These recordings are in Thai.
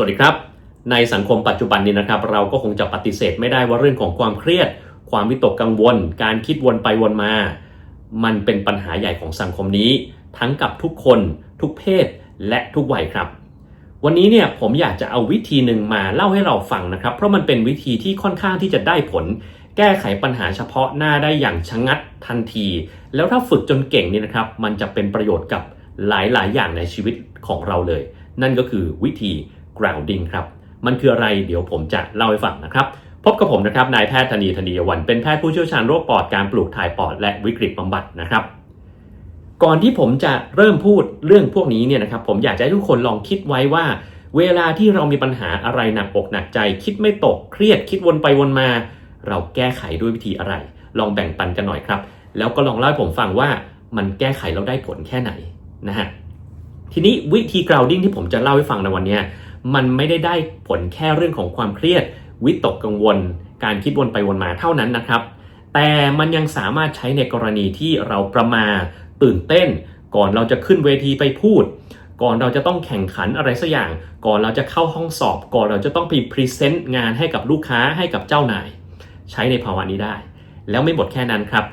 สวัสดีครับ ในสังคมปัจจุบันนี้นะครับ เราก็คงจะปฏิเสธไม่ได้ว่าเรื่องของความเครียด ความวิตกกังวล การคิดวนไปวนมา มันเป็นปัญหาใหญ่ของสังคมนี้ ทั้งกับทุกคน ทุกเพศ และทุกวัยครับ วันนี้เนี่ยผมอยากจะเอาวิธีหนึ่งมาเล่าให้เราฟังนะครับ เพราะมันเป็นวิธีที่ค่อนข้างที่จะได้ผล แก้ไขปัญหาเฉพาะหน้าได้อย่างชะงัดทันที แล้วถ้าฝึกจนเก่งเนี่ยนะครับ มันจะเป็นประโยชน์กับหลายๆ อย่างในชีวิตของเราเลย นั่นก็คือวิธี grounding ครับ มันคืออะไรเดี๋ยวผมจะเล่าให้ฟังนะครับ พบกับผมนะครับนายแพทย์ธนีธนีวันเป็นแพทย์ผู้เชี่ยวชาญโรคปอดการปลูกถ่ายปอดและวิกฤตบำบัดนะครับ ก่อนที่ผมจะเริ่มพูดเรื่องพวกนี้เนี่ยนะครับผมอยากจะให้ทุกคนลองคิดไว้ว่า เวลาที่เรามีปัญหาอะไรหนักอกหนักใจ คิดไม่ตกเครียดคิดวนไปวนมา เราแก้ไขด้วยวิธีอะไร ลองแบ่งปันกันหน่อยครับ แล้วก็ลองเล่าให้ผมฟังว่ามันแก้ไขแล้วได้ผลแค่ไหนนะฮะทีนี้วิธี grounding ที่ผมจะเล่าให้ฟังในวันนี้ มันไม่ได้ได้ผลแค่เรื่องของความเครียด วิตกกังวล การคิดวนไปวนมาเท่านั้นนะครับ แต่มันยังสามารถใช้ในกรณีที่เราประมาตื่นเต้น ก่อนเราจะขึ้นเวทีไปพูด ก่อนเราจะต้องแข่งขันอะไรสักอย่าง ก่อนเราจะเข้าห้องสอบ ก่อนเราจะต้องไปพรีเซนต์งานให้กับลูกค้าให้กับเจ้านาย ใช้ในภาวะนี้ได้ แล้วไม่หมดแค่นั้นครับ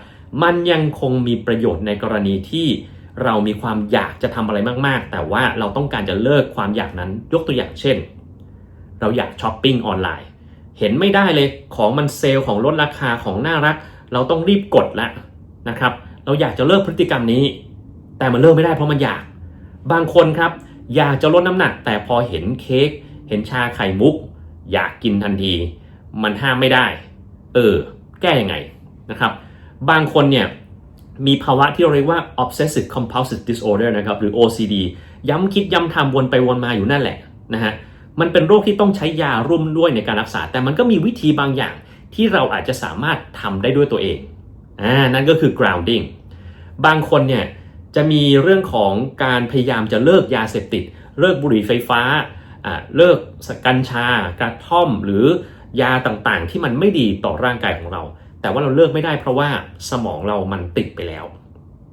มันยังคงมีประโยชน์ในกรณีที่ เรามีความอยากจะทำอะไรมากๆ แต่ว่าเราต้องการจะเลิกความอยากนั้น ยกตัวอย่างเช่น เราอยากช้อปปิ้งออนไลน์ เห็นไม่ได้เลยของมันเซลล์ของลดราคาของน่ารัก เราต้องรีบกดแล้วนะครับ เราอยากจะเลิกพฤติกรรมนี้ แต่มันเลิกไม่ได้เพราะมันอยาก บางคนครับ อยากจะลดน้ำหนัก แต่พอเห็นเค้กเห็นชาไข่มุก อยากกินทันที มันห้ามไม่ได้ เออ แก้ยังไงนะครับ บางคนเนี่ย มีภาวะที่เราเรียกว่า obsessive compulsive disorder นะครับหรือ OCD ย้ำคิดย้ำทำวนไปวนมาอยู่นั่นแหละนะฮะมันเป็นโรคที่ต้องใช้ยาร่วมด้วยในการรักษา แต่มันก็มีวิธีบางอย่างที่เราอาจจะสามารถทำได้ด้วยตัวเองอ่านั่นก็คือ grounding บางคนเนี่ยจะมีเรื่องของการพยายามจะเลิกยาเสพติด เลิกบุหรี่ไฟฟ้าอ่าเลิกกัญชากระท่อมหรือยาต่างๆ ที่มันไม่ดีต่อร่างกายของเรา แต่ว่าเราเลิกไม่ได้เพราะว่าสมองเรามันติดไปแล้ว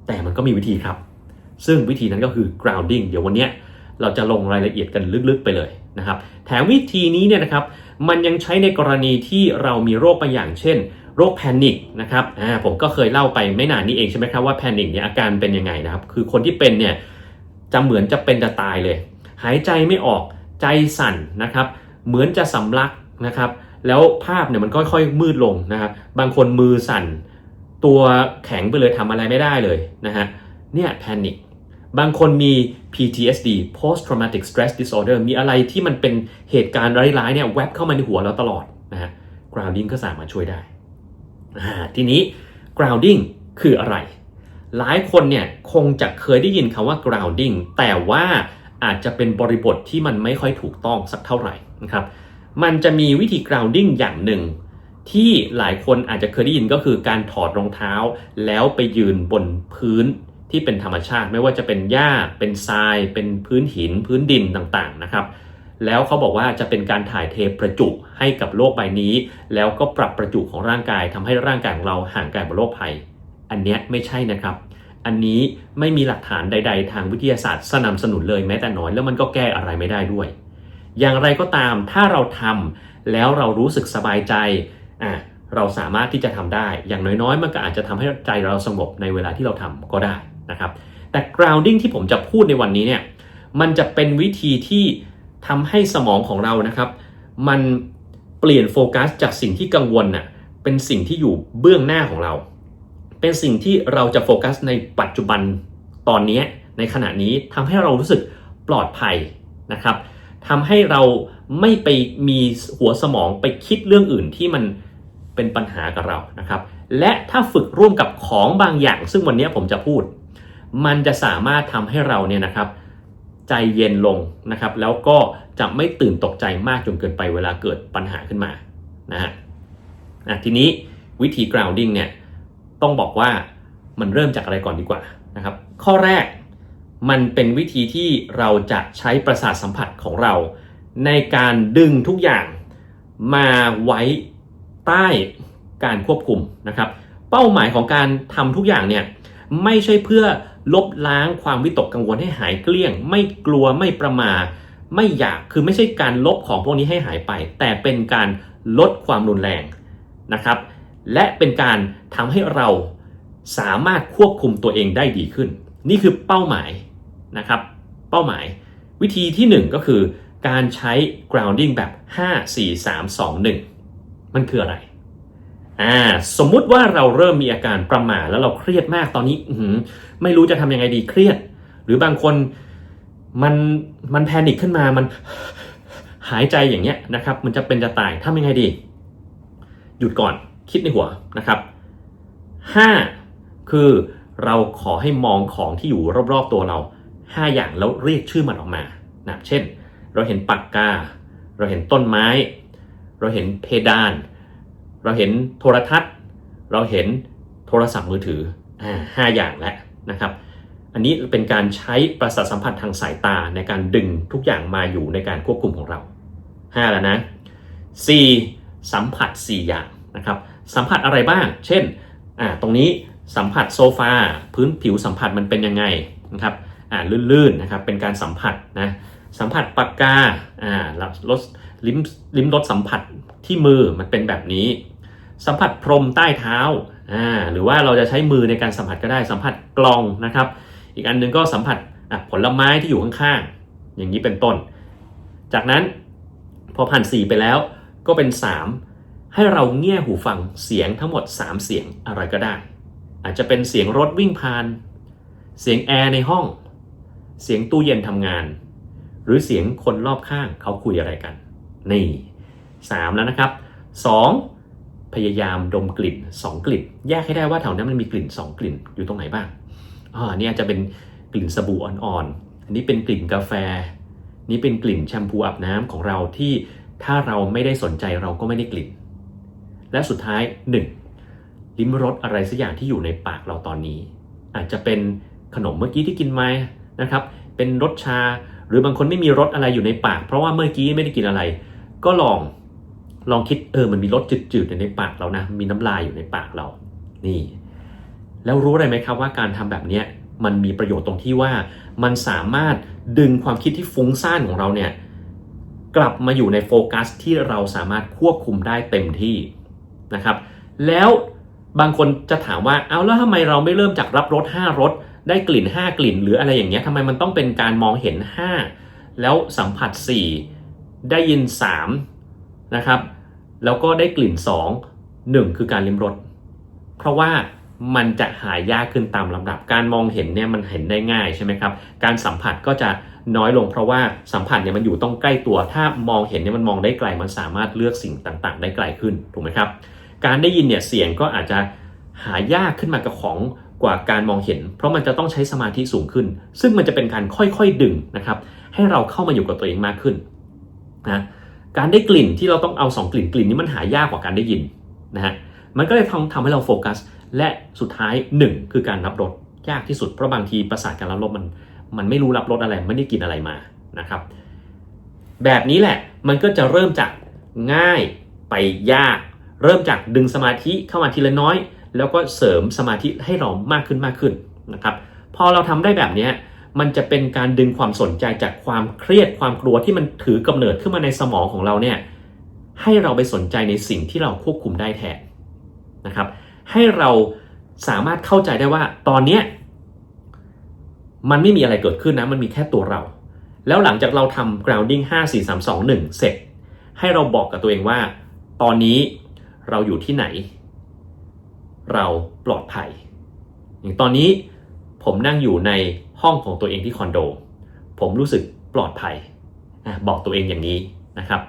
แต่มันก็มีวิธีครับ ซึ่งวิธีนั้นก็คือ grounding เดี๋ยววันนี้เราจะลงรายละเอียดกันลึกๆไปเลยนะครับ แถมวิธีนี้เนี่ยนะครับ มันยังใช้ในกรณีที่เรามีโรคบางอย่าง เช่น โรคแพนิคนะครับอ่าผมก็เคยเล่าไปไม่นานนี้เองใช่ไหมครับว่าแพนิคเนี่ยอาการเป็นยังไงนะครับ คือคนที่เป็นเนี่ยจะเหมือนจะเป็นจะตายเลย หายใจไม่ออกใจสั่นนะครับ เหมือนจะสำลักนะครับ แล้วภาพเนี่ยมันค่อยๆมืดลงนะครับบางคนมือสั่น ตัวแข็งไปเลยทำอะไรไม่ได้เลยนะฮะเนี่ยแพนิคบางคนมี PTSD post traumatic stress disorder มีอะไรที่มันเป็นเหตุการณ์ร้ายๆเนี่ยแวบเข้ามาในหัวเราตลอดนะฮะ grounding ก็สามารถช่วยได้ ทีนี้ grounding คืออะไร หลายคนเนี่ยคงจะเคยได้ยินคำว่า grounding แต่ว่าอาจจะเป็นบริบทที่มันไม่ค่อยถูกต้องสักเท่าไหร่นะครับ มันจะมีวิธี grounding อย่างหนึ่ง ที่หลายคนอาจจะเคยได้ยินก็คือการถอดรองเท้า แล้วไปยืนบนพื้นที่เป็นธรรมชาติ ไม่ว่าจะเป็นหญ้า เป็นทราย เป็นพื้นหิน พื้นดินต่างๆนะครับ แล้วเขาบอกว่าจะเป็นการถ่ายเทประจุให้กับโลกใบนี้ แล้วก็ปรับประจุของร่างกายทำให้ร่างกายของเราห่างไกลจากโรคภัย อันเนี้ยไม่ใช่นะครับอันนี้ไม่มีหลักฐานใด ๆ ทางวิทยาศาสตร์สนับสนุนเลยแม้แต่น้อยแล้วมันก็แก้อะไรไม่ได้ด้วย อย่างไรก็ตามถ้าเราทำแล้วเรารู้สึกสบายใจอะเราสามารถที่จะทำได้ อย่างน้อยๆ มันก็อาจจะทำให้ใจเราสงบในเวลาที่เราทำก็ได้นะครับ แต่ grounding ที่ผมจะพูดในวันนี้เนี่ยมันจะเป็นวิธีที่ทำให้สมองของเรานะครับ มันเปลี่ยนโฟกัสจากสิ่งที่กังวลน่ะเป็นสิ่งที่อยู่เบื้องหน้าของเรา เป็นสิ่งที่เราจะโฟกัสในปัจจุบันตอนนี้ในขณะนี้ทำให้เรารู้สึกปลอดภัยนะครับ ทำให้เราไม่ไปมีหัวสมองไปคิดเรื่องอื่นที่มันเป็นปัญหากับเรานะครับ และถ้าฝึกร่วมกับของบางอย่าง ซึ่งวันนี้ผมจะพูด มันจะสามารถทำให้เราเนี่ยนะครับ ใจเย็นลงนะครับ แล้วก็จะไม่ตื่นตกใจมากจนเกินไปเวลาเกิดปัญหาขึ้นมานะฮะอะทีนี้วิธี grounding เนี่ยต้องบอกว่ามันเริ่มจากอะไรก่อนดีกว่านะครับ ข้อแรก มันเป็นวิธีที่เราจะใช้ประสาทสัมผัสของเรา ในการดึงทุกอย่างมาไว้ใต้การควบคุมนะครับ เป้าหมายของการทำทุกอย่างเนี่ยไม่ใช่เพื่อลบล้างความวิตกกังวลให้หายเกลี้ยง ไม่กลัวไม่ประมาไม่อยากคือไม่ใช่การลบของพวกนี้ให้หายไป แต่เป็นการลดความรุนแรงนะครับ และเป็นการทำให้เราสามารถควบคุมตัวเองได้ดีขึ้น นี่คือเป้าหมาย นะครับเป้าหมายวิธีที่ 1 ก็คือการใช้ grounding แบบ 5 4 3 2 1 มันคืออะไรอ่าสมมุติว่าเราเริ่มมีอาการประหม่าแล้วเราเครียดมากตอนนี้อืไม่รู้จะทำยังไงดีเครียด หรือบางคนมันมันแพนิคขึ้นมามันหายใจอย่างเงี้ยนะครับ มันจะเป็นจะตายทำยังไงดี หยุดก่อนคิดในหัวนะครับ 5 คือเราขอให้มองของที่อยู่รอบๆตัวเรา 5 อย่างแล้วเรียกชื่อมันออกมานะเช่น เราเห็นปากกา เราเห็นต้นไม้ เราเห็นเพดาน เราเห็นโทรทัศน์ เราเห็นโทรศัพท์มือถืออ่าห้าอย่างแล้วนะครับ อันนี้เป็นการใช้ประสาทสัมผัสทางสายตาในการดึงทุกอย่างมาอยู่ในการควบคุมของเรา 5 แล้วนะ 4. สัมผัส 4 อย่างนะครับ สัมผัสอะไรบ้าง เช่นอ่าตรงนี้สัมผัสโซฟาพื้นผิวสัมผัสมันเป็นยังไงนะครับ อ่าลื่นๆนะครับเป็นการสัมผัสนะสัมผัสปากกาอ่ารสลิ้มลิ้มรสสัมผัสที่มือมันเป็นแบบนี้ สัมผัสพรมใต้เท้าอ่าหรือว่าเราจะใช้มือในการสัมผัสก็ได้สัมผัสกลองนะครับ อีกอันหนึงก็สัมผัสผลไม้ที่อยู่ข้างๆอย่างนี้เป็นต้น จากนั้นพอผ่าน 4 ไปแล้วก็เป็น 3 ให้เราเงี่ยหูฟังเสียงทั้งหมด 3 เสียงอะไรก็ได้ อาจจะเป็นเสียงรถวิ่งผ่าน เสียงแอร์ในห้อง เสียงตู้เย็นทำงาน หรือเสียงคนรอบข้างเขาคุยอะไรกัน นี่ 3 แล้วนะครับ 2. พยายามดมกลิ่น 2 กลิ่น แยกให้ได้ว่าแถวนั้นมันมีกลิ่น 2 กลิ่นอยู่ตรงไหนบ้างอ่านี่อาจะเป็นกลิ่นสบู่อ่อนๆอันนี้เป็นกลิ่นกาแฟ นี่เป็นกลิ่นแชมพูอาบน้ำของเราที่ถ้าเราไม่ได้สนใจเราก็ไม่ได้กลิ่น และสุดท้าย 1. ลิ้มรสอะไรสักอย่างที่อยู่ในปากเราตอนนี้ อาจจะเป็นขนมเมื่อกี้ที่กินม นะครับเป็นรสชา หรือบางคนไม่มีรสอะไรอยู่ในปาก เพราะว่าเมื่อกี้ไม่ได้กินอะไร ก็ลองลองคิดเออมันมีรสจืดๆอยู่ในปากเรานะมีน้ำลายอยู่ในปากเรานี่ แล้วรู้อะไรไหมครับว่าการทำแบบนี้มันมีประโยชน์ตรงที่ว่ามันสามารถดึงความคิดที่ฟุ้งซ่านของเราเนี่ยกลับมาอยู่ในโฟกัสที่เราสามารถควบคุมได้เต็มที่นะครับ แล้วบางคนจะถามว่าเอาแล้วทำไมเราไม่เริ่มจากรับรส5รส ได้กลิ่น 5 กลิ่น หรืออะไรอย่างเงี้ยทำไมมันต้องเป็นการมองเห็น 5 แล้วสัมผัส 4 ได้ยิน3นะครับแล้วก็ได้กลิ่น 2 1 คือการลิ้มรสเพราะว่ามันจะหายากขึ้นตามลำดับ การมองเห็นเนี่ยมันเห็นได้ง่ายใช่ไหมครับ การสัมผัสก็จะน้อยลงเพราะว่าสัมผัสเนี่ยมันอยู่ต้องใกล้ตัว ถ้ามองเห็นเนี่ยมันมองได้ไกล มันสามารถเลือกสิ่งต่างๆ ได้ไกลขึ้น ถูกไหมครับ การได้ยินเนี่ยเสียงก็อาจจะหายากขึ้นมากับของ กว่าการมองเห็น เพราะมันจะต้องใช้สมาธิสูงขึ้น ซึ่งมันจะเป็นการค่อยๆดึงนะครับ ให้เราเข้ามาอยู่กับตัวเองมากขึ้นนะการได้กลิ่นที่เราต้องเอาสองกลิ่นกลิ่นนี้มันหายากกว่าการได้ยินนะฮะมันก็เลยทำทำให้เราโฟกัส และสุดท้าย 1 คือการรับรสยากที่สุดเพราะบางทีประสาทการรับรสมัน มันไม่รู้รับรสอะไรไม่ได้กินอะไรมานะครับ แบบนี้แหละมันก็จะเริ่มจากง่ายไปยาก เริ่มจากดึงสมาธิเข้ามาทีละน้อย แล้วก็เสริมสมาธิให้เรามากขึ้นมากขึ้นนะครับพอเราทำได้แบบนี้มันจะเป็นการดึงความสนใจจากความเครียดความกลัวที่มันถือกำเนิดขึ้นมาในสมองของเราเนี่ยให้เราไปสนใจในสิ่งที่เราควบคุมได้แทนนะครับ ให้เราสามารถเข้าใจได้ว่าตอนเนี้ยมันไม่มีอะไรเกิดขึ้นนะ มันมีแค่ตัวเรา แล้วหลังจากเราทำ grounding 5 4 3 2 1 เสร็จ ให้เราบอกกับตัวเองว่า ตอนนี้เราอยู่ที่ไหน เราปลอดภัย อย่างตอนนี้ผมนั่งอยู่ในห้องของตัวเองที่คอนโด ผมรู้สึกปลอดภัยอบอกตัวเองอย่างนี้นะครับ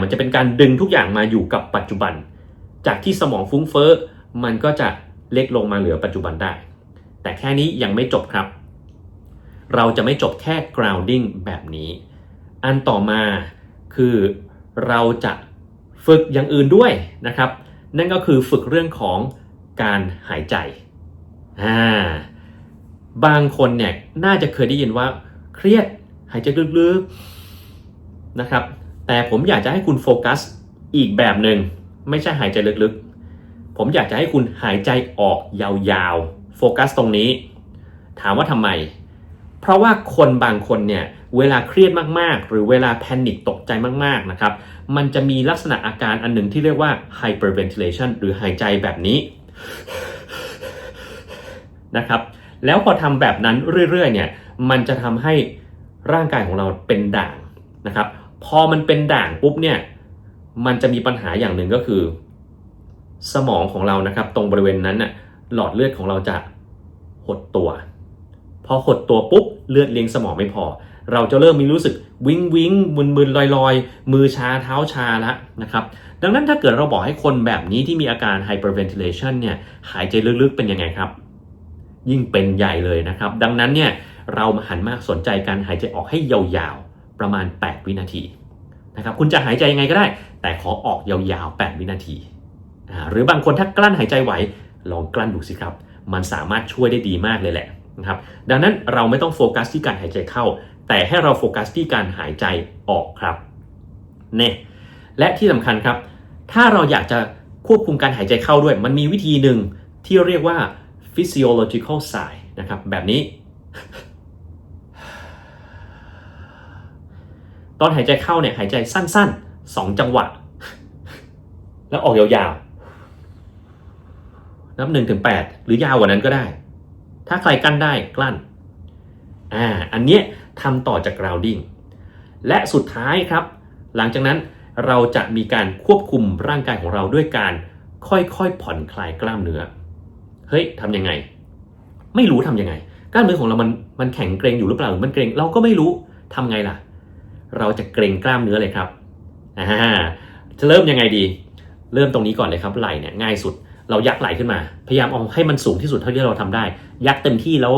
มันจะเป็นการดึงทุกอย่างมาอยู่กับปัจจุบัน จากที่สมองฟุ้งเฟ้อมันก็จะเล็กลงมาเหลือปัจจุบันได้ แต่แค่นี้ยังไม่จบครับ เราจะไม่จบแค่ grounding แบบนี้ อันต่อมาคือเราจะฝึกอย่างอื่นด้วยนะครับ นั่นก็คือฝึกเรื่องของ การหายใจอ่าบางคนเนี่ยน่าจะเคยได้ยินว่าเครียดหายใจลึกๆนะครับ แต่ผมอยากจะให้คุณโฟกัสอีกแบบหนึ่งไม่ใช่หายใจลึกๆ ผมอยากจะให้คุณหายใจออกยาวๆ โฟกัสตรงนี้ ถามว่าทำไม เพราะว่าคนบางคนเนี่ยเวลาเครียดมากๆ หรือเวลาแพนิคตกใจมากๆนะครับ มันจะมีลักษณะอาการอันหนึ่งที่เรียกว่า hyperventilation หรือหายใจแบบนี้ นะครับแล้วพอทำแบบนั้นเรื่อยๆเนี่ยมันจะทำให้ร่างกายของเราเป็นด่างนะครับ พอมันเป็นด่างปุ๊บเนี่ยมันจะมีปัญหาอย่างหนึ่งก็คือ สมองของเรานะครับ ตรงบริเวณนั้นน่ะหลอดเลือดของเราจะหดตัว พอหดตัวปุ๊บเลือดเลี้ยงสมองไม่พอ เราจะเริ่มมีรู้สึกวิงวิงมึนมึนลอยลอยมือชาเท้าชาแล้วนะครับ ดังนั้นถ้าเกิดเราบอกให้คนแบบนี้ที่มีอาการ hyperventilation เนี่ยหายใจลึกๆเป็นยังไงครับ ยิ่งเป็นใหญ่เลยนะครับ ดังนั้นเนี่ยเรามาหันมาสนใจการหายใจออกให้ยาวๆ ประมาณ 8 วินาทีนะครับคุณจะหายใจยังไงก็ได้ แต่ขอออกยาวๆ 8 วินาที หรือบางคนถ้ากลั้นหายใจไหวลองกลั้นดูสิครับ มันสามารถช่วยได้ดีมากเลยแหละนะครับดังนั้นเราไม่ต้องโฟกัสที่การหายใจเข้า แต่ให้เราโฟกัสที่การหายใจออกครับเนี่ย และที่สำคัญครับ ถ้าเราอยากจะควบคุมการหายใจเข้าด้วย มันมีวิธีหนึ่งที่เรียกว่า physiological sigh นะครับแบบนี้ ตอนหายใจเข้าเนี่ยหายใจสั้นๆ 2 จังหวะ แล้วออกยาวๆ นับ1ถึง8หรือยาวกว่านั้นก็ได้ ถ้าใครกั้นได้กลั้นอ่าอันเนี้ยทำต่อจาก grounding และสุดท้ายครับ หลังจากนั้น เราจะมีการควบคุมร่างกายของเราด้วยการค่อยๆผ่อนคลายกล้ามเนื้อ เฮ้ยทำยังไง ไม่รู้ทำยังไง กล้ามเนื้อของเรามันมันแข็งเกร็งอยู่หรือเปล่าหรือมันเกร็งเราก็ไม่รู้ทำไงล่ะ เราจะเกร็งกล้ามเนื้อเลยครับอ่าจะเริ่มยังไงดี เริ่มตรงนี้ก่อนเลยครับไหล่เนี่ยง่ายสุด เรายักไหล่ขึ้นมา พยายามเอาให้มันสูงที่สุดเท่าที่เราทำได้ ยักเต็มที่แล้ว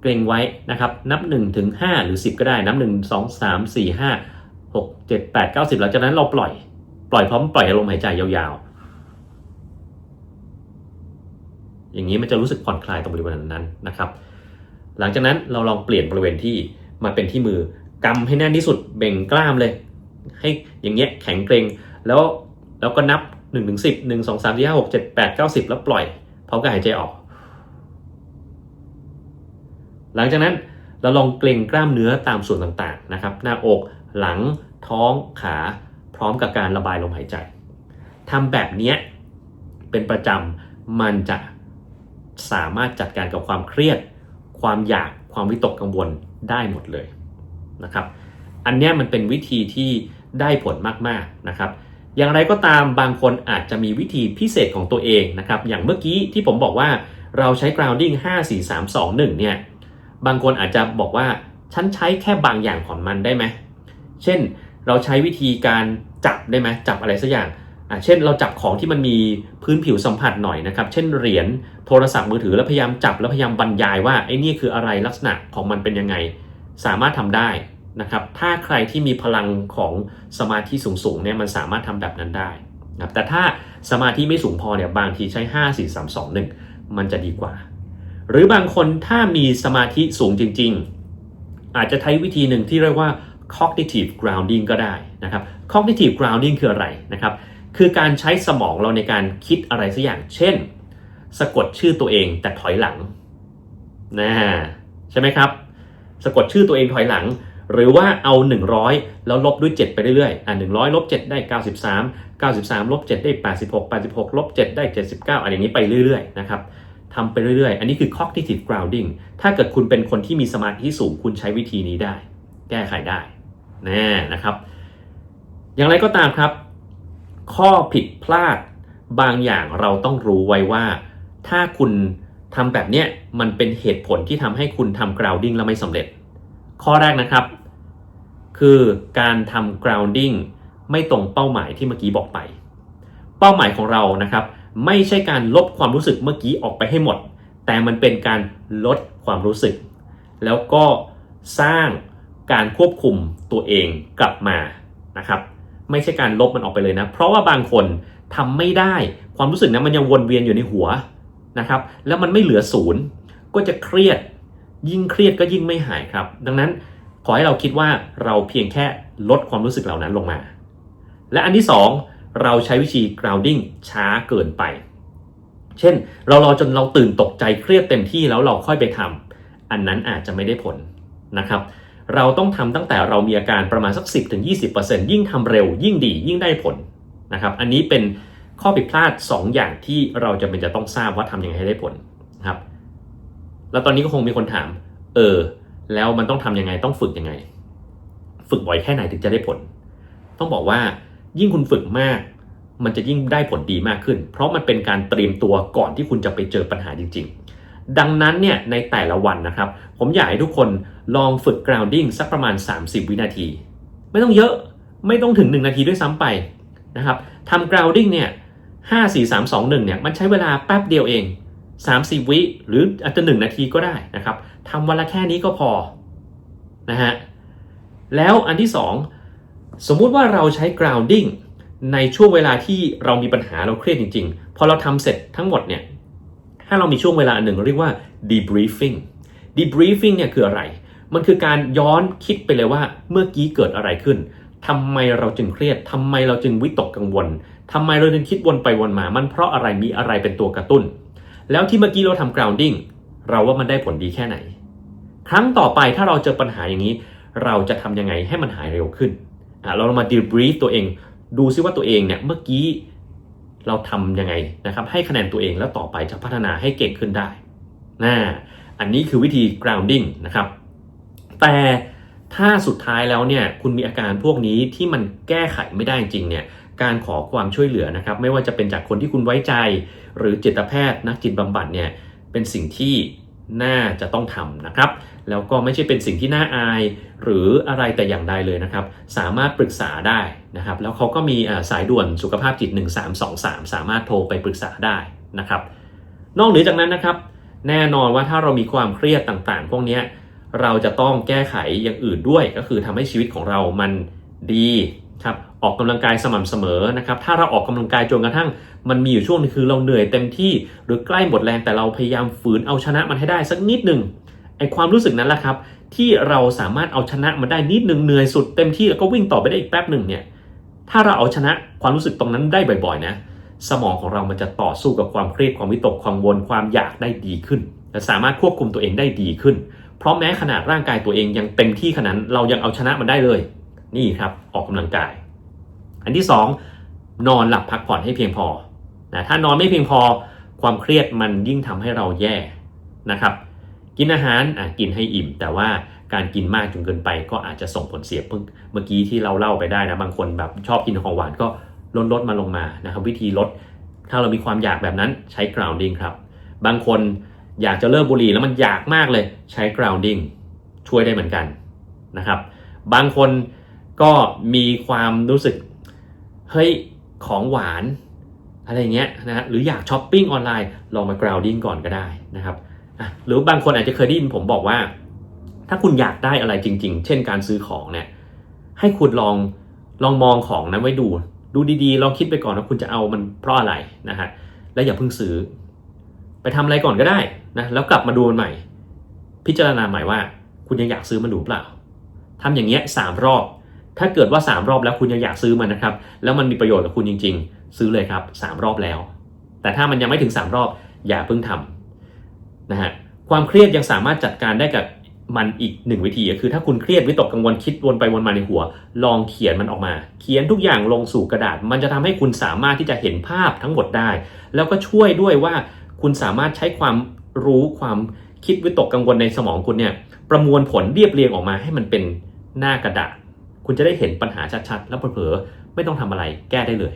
เกรงไว้นะครับ นับ1ถึง5หรือ 10 ก็ได้ นับ 1 2 3 4 5 6 7 8 9 10 หลังจากนั้นเราปล่อย ปล่อยพร้อมปล่อยลมหายใจยาวๆ อย่างนี้มันจะรู้สึกผ่อนคลายตรงบริเวณนั้นนะครับ หลังจากนั้นเราลองเปลี่ยนบริเวณที่มาเป็นที่มือกำให้แน่นที่สุดเบ่งกล้ามเลย ให้อย่างเงี้ยแข็งเกรงแล้วแล้วก็นับ1ถึง10 1 2 3 4 5 6 7 8 9 10แล้วปล่อยพร้อมกับหายใจออก หลังจากนั้นเราลองเกร็งกล้ามเนื้อตามส่วนต่างๆนะครับ หน้าอก หลังท้องขาพร้อมกับการระบายลมหายใจทำแบบนี้เป็นประจำมันจะสามารถจัดการกับความเครียด ความอยากความวิตกกังวลได้หมดเลยนะครับ อันนี้มันเป็นวิธีที่ได้ผลมากๆนะครับ อย่างไรก็ตามบางคนอาจจะมีวิธีพิเศษของตัวเองนะครับ อย่างเมื่อกี้ที่ผมบอกว่าเราใช้ grounding 5 4 3 2 1 เนี่ย บางคนอาจจะบอกว่า ฉันใช้แค่บางอย่างของมันได้ไหม เช่นเราใช้วิธีการจับได้ไหมจับอะไรสักอย่างอะเช่นเราจับของที่มันมีพื้นผิวสัมผัสหน่อยนะครับ เช่นเหรียญโทรศัพท์มือถือแล้วพยายามจับแล้วพยายามบรรยายว่าไอ้นี่คืออะไรลักษณะของมันเป็นยังไง สามารถทำได้นะครับ ถ้าใครที่มีพลังของสมาธิสูงๆเนี่ยมันสามารถทำแบบนั้นได้นะแต่ถ้าสมาธิไม่สูงพอเนี่ยบางทีใช้ 5 4 3 2 1 มันจะดีกว่า หรือบางคนถ้ามีสมาธิสูงจริง ๆ อาจจะใช้วิธีหนึ่งที่เรียกว่า cognitive grounding ก็ได้นะครับ cognitive grounding คืออะไรนะครับ คือการใช้สมองเราในการคิดอะไรสักอย่าง เช่น สะกดชื่อตัวเองแต่ถอยหลังนะใช่ไหมครับ สะกดชื่อตัวเองถอยหลัง หรือว่าเอา 100 แล้วลบด้วย 7 ไปเรื่อยๆ อะ100ลบ7ได้ 93 93ลบ7ได้ 86 86ลบ7ได้ 79อันอย่างนี้ไปเรื่อยๆนะครับทำไปเรื่อยๆ อันนี้คือ cognitive grounding ถ้าเกิดคุณเป็นคนที่มีสมาธิสูงคุณใช้วิธีนี้ได้ แก้ไขได้แน่นะครับ อย่างไรก็ตามครับ ข้อผิดพลาดบางอย่างเราต้องรู้ไว้ว่า ถ้าคุณทำแบบเนี้ยมันเป็นเหตุผลที่ทำให้คุณทำ grounding แล้วไม่สำเร็จ ข้อแรกนะครับ คือการทำ grounding ไม่ตรงเป้าหมายที่เมื่อกี้บอกไป เป้าหมายของเรานะครับ ไม่ใช่การลบความรู้สึกเมื่อกี้ออกไปให้หมด แต่มันเป็นการลดความรู้สึก แล้วก็สร้าง การควบคุมตัวเองกลับมานะครับ ไม่ใช่การลบมันออกไปเลยนะ เพราะว่าบางคนทำไม่ได้ความรู้สึกนั้นมันยังวนเวียนอยู่ในหัวนะครับ แล้วมันไม่เหลือศูนย์ก็จะเครียด ยิ่งเครียดก็ยิ่งไม่หายครับ ดังนั้นขอให้เราคิดว่าเราเพียงแค่ลดความรู้สึกเหล่านั้นลงมา และอันที่สองเราใช้วิธี grounding ช้าเกินไป เช่น เรารอจนเราตื่นตกใจเครียดเต็มที่แล้วเราค่อยไปทำอันนั้นอาจจะไม่ได้ผลนะครับ เราต้องทำตั้งแต่เรามีอาการประมาณสัก 10-20%ยิ่งทำเร็ว ยิ่งดียิ่งได้ผลนะครับ อันนี้เป็นข้อผิดพลาด 2 อย่างที่เราจะเป็นจะต้องทราบว่าทำยังไงให้ได้ผลครับ แล้วตอนนี้ก็คงมีคนถาม เออ แล้วมันต้องทำยังไงต้องฝึกยังไง ฝึกบ่อยแค่ไหนถึงจะได้ผล ต้องบอกว่ายิ่งคุณฝึกมาก มันจะยิ่งได้ผลดีมากขึ้น เพราะมันเป็นการเตรียมตัวก่อนที่คุณจะไปเจอปัญหาจริง ๆ ดังนั้นเนี่ยในแต่ละวันนะครับ ผมอยากให้ทุกคนลองฝึก grounding สักประมาณ 30 วินาที ไม่ต้องเยอะไม่ต้องถึง 1 นาทีด้วยซ้ำไปนะครับทำ grounding เนี่ย5 4 3 2 1เนี่ยมันใช้เวลาแป๊บเดียวเอง 30 วิหรืออาจจะ 1 นาทีก็ได้นะครับทำวันละแค่นี้ก็พอนะฮะแล้วอันที่ 2 สมมุติว่าเราใช้ grounding ในช่วงเวลาที่เรามีปัญหาเราเครียดจริง ๆ พอเราทำเสร็จทั้งหมดเนี่ย ถ้าเรามีช่วงเวลาหนึ่งเรียกว่า debriefing debriefing เนี่ยคืออะไร มันคือการย้อนคิดไปเลยว่าเมื่อกี้เกิดอะไรขึ้นทำไมเราจึงเครียดทำไมเราจึงวิตกกังวลทำไมเราจึงคิดวนไปวนมา มันเพราะอะไรมีอะไรเป็นตัวกระตุ้น แล้วที่เมื่อกี้เราทำ grounding เราว่ามันได้ผลดีแค่ไหน ครั้งต่อไปถ้าเราเจอปัญหาอย่างนี้ เราจะทำยังไงให้มันหายเร็วขึ้นอะเรามา debrief ตัวเอง ดูซิว่าตัวเองเนี่ยเมื่อกี้ เราทำยังไงนะครับให้คะแนนตัวเองแล้วต่อไปจะพัฒนาให้เก่งขึ้นได้นะอันนี้คือวิธี grounding นะครับ แต่ถ้าสุดท้ายแล้วเนี่ยคุณมีอาการพวกนี้ที่มันแก้ไขไม่ได้จริงเนี่ยการขอความช่วยเหลือนะครับไม่ว่าจะเป็นจากคนที่คุณไว้ใจ หรือจิตแพทย์นักจิตบำบัดเนี่ยเป็นสิ่งที่น่าจะต้องทำนะครับ แล้วก็ไม่ใช่เป็นสิ่งที่น่าอาย หรืออะไรแต่อย่างใดเลยนะครับ สามารถปรึกษาได้นะครับ แล้วเขาก็มีสายด่วนสุขภาพจิต 1323 สามารถโทรไปปรึกษาได้นะครับ นอกเหนือจากนั้นนะครับ แน่นอนว่าถ้าเรามีความเครียดต่างๆ พวกนี้เราจะต้องแก้ไขอย่างอื่นด้วย ก็คือทำให้ชีวิตของเรามันดีครับออกกำลังกายสม่ำเสมอนะครับ ถ้าเราออกกำลังกายจนกระทั่ง มันมีอยู่ช่วงนึงคือเราเหนื่อยเต็มที่ หรือใกล้หมดแรงแต่เราพยายามฝืนเอาชนะมันให้ได้สักนิดหนึ่ง ความรู้สึกนั้นแหละครับ ที่เราสามารถเอาชนะมันได้นิดหนึ่งเหนื่อยสุดเต็มที่แล้วก็วิ่งต่อไปได้อีกแป๊บหนึ่งเนี่ยถ้าเราเอาชนะความรู้สึกตรงนั้นได้บ่อยๆนะสมองของเรามันจะต่อสู้กับความเครียดความวิตกความวนความอยากได้ดีขึ้นและสามารถควบคุมตัวเองได้ดีขึ้น เพราะแม้ขนาดร่างกายตัวเองยังเต็มที่ขนาดเรายังเอาชนะมันได้เลย นี่ครับออกกำลังกาย อันที่ 2 นอนหลับพักผ่อนให้เพียงพอนะถ้านอนไม่เพียงพอความเครียดมันยิ่งทำให้เราแย่นะครับ กินอาหารอะกินให้อิ่ม แต่ว่าการกินมากจนเกินไปก็อาจจะส่งผลเสียเพิ่งเมื่อกี้ที่เราเล่าไปได้นะบางคนแบบชอบกินของหวานก็ลดลดมาลงมานะครับวิธีลด ถ้าเรามีความอยากแบบนั้นใช้ grounding ครับ บางคนอยากจะเลิกบุหรี่แล้วมันอยากมากเลยใช้ grounding ช่วยได้เหมือนกันนะครับ บางคนก็มีความรู้สึกเฮ้ยของหวานอะไรเงี้ยนะฮะหรืออยากช้อปปิ้งออนไลน์ลองมา grounding ก่อนก็ได้นะครับ หรือบางคนอาจจะเคยได้ยินผมบอกว่า ถ้าคุณอยากได้อะไรจริง ๆ เช่นการซื้อของเนี่ย ให้คุณลองลองมองของนั้นไว้ดู ดูดีๆ ลองคิดไปก่อนว่าคุณจะเอามันเพราะอะไรนะฮะแล้วอย่าเพิ่งซื้อ ไปทำอะไรก่อนก็ได้นะแล้วกลับมาดูมันใหม่ พิจารณาใหม่ว่า คุณยังอยากซื้อมันหรือเปล่าทำอย่างเงี้ยสามรอบ ถ้าเกิดว่า 3 รอบแล้วคุณยังอยากซื้อมันนะครับ แล้วมันมีประโยชน์กับคุณจริง ๆ ซื้อเลยครับ 3 รอบแล้ว แต่ถ้ามันยังไม่ถึง 3 รอบอย่าเพิ่งทำ นะฮะความเครียดยังสามารถจัดการได้กับมันอีกหนึ่งวิธีคือถ้าคุณเครียดวิตกกังวลคิดวนไปวนมาในหัว ลองเขียนมันออกมา เขียนทุกอย่างลงสู่กระดาษ มันจะทำให้คุณสามารถที่จะเห็นภาพทั้งหมดได้ แล้วก็ช่วยด้วยว่าคุณสามารถใช้ความรู้ความคิดวิตกกังวลในสมองคุณเนี่ยประมวลผลเรียบเรียงออกมาให้มันเป็นหน้ากระดาษ คุณจะได้เห็นปัญหาชัดๆ แล้วเผลอๆไม่ต้องทำอะไรแก้ได้เลย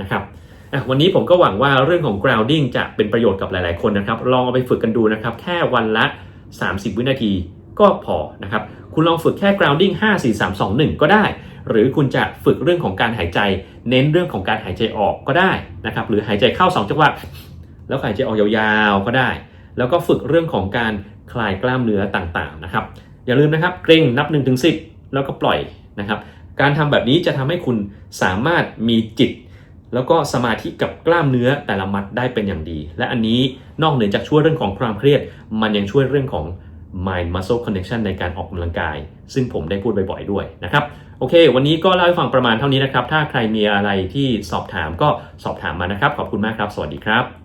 นะครับ อะวันนี้ผมก็หวังว่าเรื่องของ grounding จะเป็นประโยชน์กับหลาย ๆ คนนะครับ ลองเอาไปฝึกกันดูนะครับ แค่วันละ 30 วินาทีก็พอนะครับ คุณลองฝึกแค่ grounding 5 4 3 2 1 ก็ได้ หรือคุณจะฝึกเรื่องของการหายใจ เน้นเรื่องของการหายใจออกก็ได้นะครับ หรือหายใจเข้า 2 จังหวะ แล้วหายใจออกยาวๆ ก็ได้ แล้วก็ฝึกเรื่องของการคลายกล้ามเนื้อต่างๆ นะครับ อย่าลืมนะครับ เกรงนับ1ถึง10 แล้วก็ปล่อยนะครับ การทำแบบนี้จะทำให้คุณสามารถมีจิต แล้วก็สมาธิกับกล้ามเนื้อแต่ละมัดได้เป็นอย่างดี และอันนี้นอกเหนือจากช่วยเรื่องของความเครียด มันยังช่วยเรื่องของ mind muscle connection ในการออกกำลังกาย ซึ่งผมได้พูดบ่อยๆด้วยนะครับ โอเค วันนี้ก็เล่าให้ฟังประมาณเท่านี้นะครับ ถ้าใครมีอะไรที่สอบถามก็สอบถามมานะครับ ขอบคุณมากครับ สวัสดีครับ